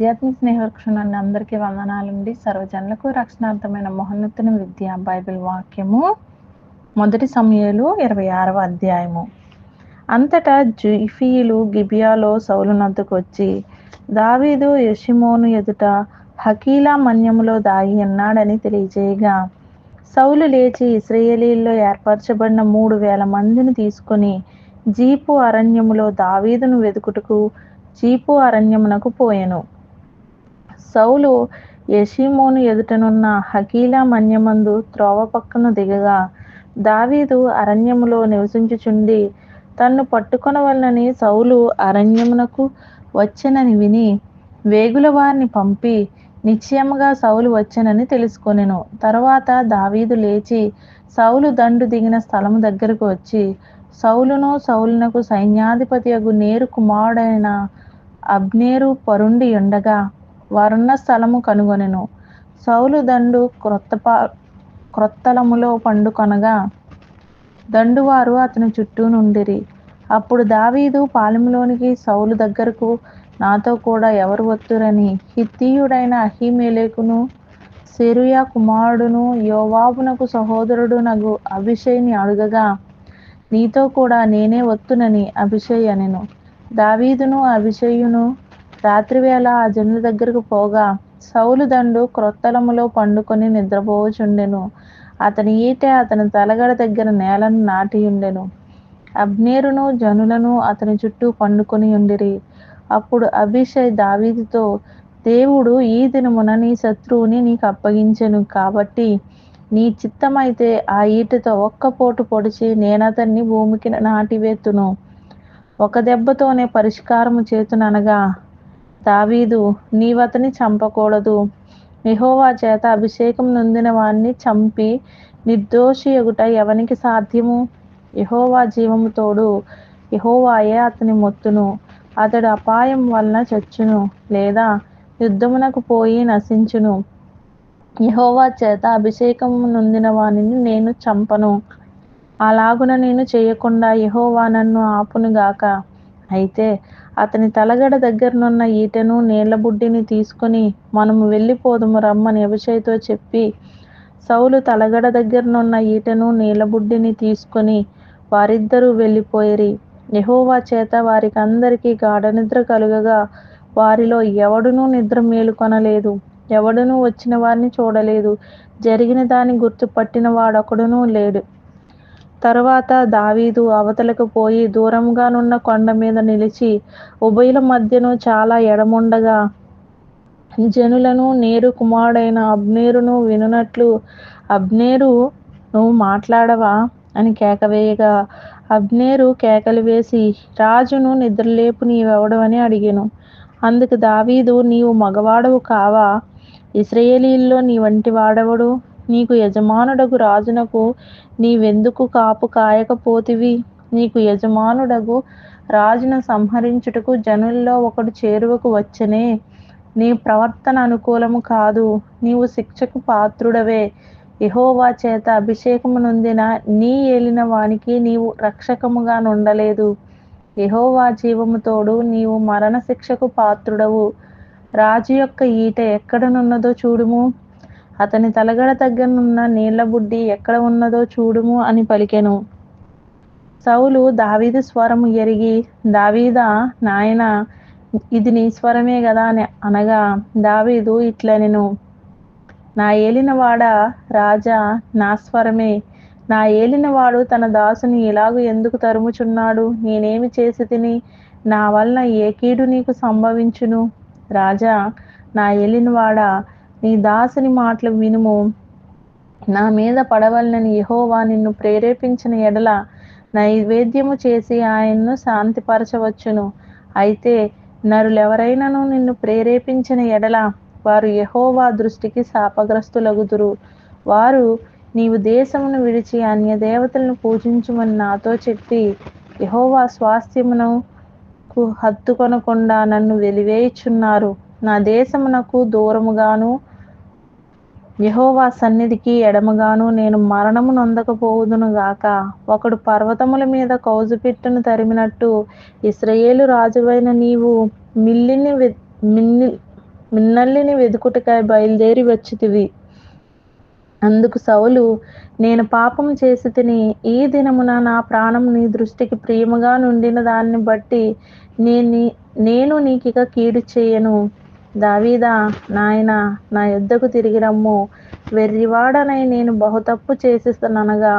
ఆధ్యాత్మిక స్నేహవృక్షణాన్ని అందరికీ వందనాలండి. సర్వజనులకు రక్షణార్థమైన మహోన్నతన విద్య బైబిల్ వాక్యము మొదటి సమయాలు ఇరవై ఆరవ అధ్యాయము. అంతటా జుఫీయులు గిబియాలో సౌలునద్దుకు వచ్చి దావీదు యషిమోను ఎదుట హకీలా మన్యములో దాగి ఉన్నాడని తెలియజేయగా సౌలు లేచి ఇస్రయేలీల్లో ఏర్పరచబడిన మూడు వేల మందిని తీసుకొని జీపు అరణ్యములో దావీదును వెతుకుటకు జీపు అరణ్యమునకు పోయెను. సౌలు యషీమోను ఎదుటనున్న హకీలా మన్యమందు త్రోవ పక్కన దిగగా దావీదు అరణ్యములో నివసించుచుండి తన్ను పట్టుకొనవలనని సౌలు అరణ్యమునకు వచ్చెనని విని వేగుల వారిని పంపి నిశ్చయముగా సౌలు వచ్చెనని తెలుసుకొనెను. తర్వాత దావీదు లేచి సౌలు దండు దిగిన స్థలము దగ్గరకు వచ్చి సౌలును సౌలునకు సైన్యాధిపతి అగు నేరు కుమారుడైన అబ్నేరు పరుండి ఉండగా వారున్న స్థలము కనుగొనెను. సౌలు దండు క్రొత్త క్రొత్తలములో పండుకొనగా దండువారు అతని చుట్టూ నుండిరి. అప్పుడు దావీదు పాలెంలోనికి సౌలు దగ్గరకు నాతో కూడా ఎవరు వత్తురని. హిత్తీయుడైన అహిమేలేకును సెరుయా కుమారుడును యోవాబునకు సహోదరుడు నగు అభిషయ్ని అడుగగా నీతో కూడా నేనే వత్తునని అభిషయ్ అనెను. దావీదును అభిషయును రాత్రివేళ ఆ జనుల దగ్గరకు పోగా సౌలు దండు క్రొత్తలములో పండుకొని నిద్రపోవచుండెను. అతని ఈట అతని తలగడ దగ్గర నేలను నాటి ఉండెను అబ్నేరును జనులను అతని చుట్టూ పండుకొని ఉండిరి. అప్పుడు అభిషయ్ దావీదుతో దేవుడు ఈ దినమున నీ శత్రువుని నీకు అప్పగించెను కాబట్టి నీ చిత్తమైతే ఆ ఈటతో ఒక్క పోటు పొడిచి నేనతన్ని భూమికి నాటివేతును ఒక దెబ్బతోనే పరిష్కారము చేతుననగా దావీదు నీవతని చంపకూడదు. యెహోవా చేత అభిషేకం నొందిన వాణ్ణి చంపి నిర్దోషి ఎగుట ఎవనికి సాధ్యము? యహోవా జీవము తోడు యహోవాయే అతని మొత్తును. అతడు అపాయం వలన చచ్చును లేదా యుద్ధమునకు పోయి నశించును. యహోవా చేత అభిషేకం నొందిన వానిని నేను చంపను. అలాగున నేను చేయకుండా యహోవా నన్ను ఆపునుగాక. అయితే అతని తలగడ దగ్గరనున్న ఈటెను నీళ్ళబుడ్డిని తీసుకుని తీసుకొని మనము వెళ్ళిపోదుము రమ్మని అభిషయ్తో చెప్పి సౌలు తలగడ దగ్గరనున్న ఈటెను నీళ్ళబుడ్డిని తీసుకుని తీసుకొని వారిద్దరూ వెళ్ళిపోయిరి. యహోవా చేత వారికి అందరికీ గాఢ నిద్ర కలుగగా వారిలో ఎవడునూ నిద్ర మేలుకొనలేదు. ఎవడునూ వచ్చిన వారిని చూడలేదు. జరిగిన దాన్ని గుర్తుపట్టిన వాడొకడునూ లేడు. తరువాత దావీదు అవతలకు పోయి దూరంగానున్న కొండ మీద నిలిచి ఉభయుల మధ్యను చాలా ఎడముండగా జనులను నేరు కుమారుడైన అబ్నేరును వినునట్లు అబ్నేరు నువ్వు మాట్లాడవా అని కేకవేయగా అబ్నేరు కేకలు వేసి రాజును నిద్రలేపు నీవెవడవని అడిగాను. అందుకు దావీదు నీవు మగవాడవు కావా? ఇస్రయేలీల్లో నీ వంటి వాడవడు? నీకు యజమానుడగు రాజునకు నీవెందుకు కాపు కాయకపోతివి? నీకు యజమానుడగు రాజును సంహరించుటకు జనుల్లో ఒకడు చేరువకు వచ్చనే. నీ ప్రవర్తన అనుకూలము కాదు నీవు శిక్షకు పాత్రుడవే. యహోవా చేత అభిషేకము నొందిన నీ ఏలిన వానికి నీవు రక్షకముగా నుండలేదు యహోవా జీవముతోడు నీవు మరణ శిక్షకు పాత్రుడవు. రాజు యొక్క ఈట ఎక్కడనున్నదో చూడుము. అతని తలగడ దగ్గరనున్న నీళ్ళ బుడ్డి ఎక్కడ ఉన్నదో చూడుము అని పలికెను. సౌలు దావీదు స్వరము ఎరిగి దావీదా నాయన ఇది నీ స్వరమే కదా అని అనగా దావీదు ఇట్లనెను నా ఏలినవాడ రాజా నా స్వరమే. నా ఏలినవాడు తన దాసుని ఇలాగు ఎందుకు తరుముచున్నాడు? నేనేమి చేసి తిని నా వలన ఏ కీడు నీకు సంభవించును? రాజా నా ఏలినవాడ నీ దాసుని మాటలు వినుము. నా మీద పడవలనని యహోవా నిన్ను ప్రేరేపించిన ఎడల నైవేద్యము చేసి ఆయన్ను శాంతిపరచవచ్చును. అయితే నరులెవరైనను నిన్ను ప్రేరేపించిన ఎడల వారు యహోవా దృష్టికి శాపగ్రస్తులగుదురు. వారు నీవు దేశమును విడిచి అన్య దేవతలను పూజించుమని నాతో చెప్పి యహోవా స్వాస్థ్యమునకు హత్తుకొనకుండా నన్ను వెలివేయుచున్నారు. నా దేశమునకు దూరముగాను యహోవా సన్నిధికి ఎడమగాను నేను మరణము నొందకపోవుదును గాక. ఒకడు పర్వతముల మీద కౌజుపిట్టను తరిమినట్టు ఇస్రయేలు రాజువైన నీవు మిల్లిని వె- మిన్నల్లిని వెదుకుటకై బయలుదేరి వచ్చితివి. అందుకు సౌలు నేను పాపం చేసి తిని ఈ దినమున నా ప్రాణం నీ దృష్టికి ప్రియముగా నుండిన దాన్ని బట్టి నేను నేను నీకిక కీడు చేయను. దావీదా నాయన నా యుద్ధకు తిరిగి రమ్ము. వెర్రివాడనై నేను బహుతప్పు చేసిస్తాననగా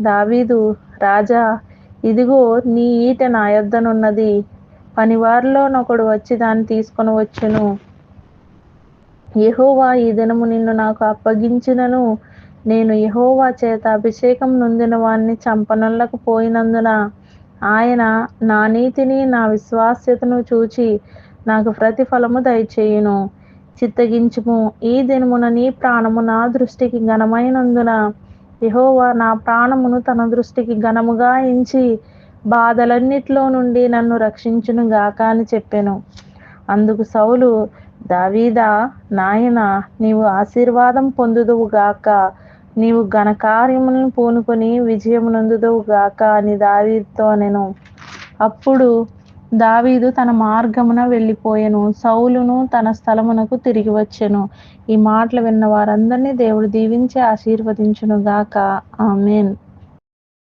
దావీదు రాజా ఇదిగో నీ ఈట నా యొద్దనున్నది. పనివారిలోనొకడు వచ్చి దాన్ని తీసుకొని వచ్చును. యహోవా ఈ దినము నిన్ను నాకు అప్పగించినను. నేను యహోవా చేత అభిషేకం నొందిన వాణ్ణి చంపనొల్లకు పోయినందున ఆయన నా నీతిని నా విశ్వాస్యతను చూచి నాకు ప్రతిఫలము దయచేయును. చిత్తగించుము. ఈ దినమున నీ ప్రాణము నా దృష్టికి ఘనమైనందున యహోవా నా ప్రాణమును తన దృష్టికి ఘనముగా ఎంచి బాధలన్నిటిలో నుండి నన్ను రక్షించును గాక అని చెప్పెను. అందుకు సౌలు దావీదా నాయన నీవు ఆశీర్వాదం పొందుదువు గాక. నీవు ఘనకార్యములను పూనుకొని విజయమునందుదువు గాక అని దావీతో నేను అప్పుడు దావీదు తన మార్గమున వెళ్ళిపోయెను సౌలును తన స్థలమునకు తిరిగి వచ్చెను. ఈ మాటలు విన్న వారందరినీ దేవుడు దీవించి ఆశీర్వదించును గాక ఆమెన్.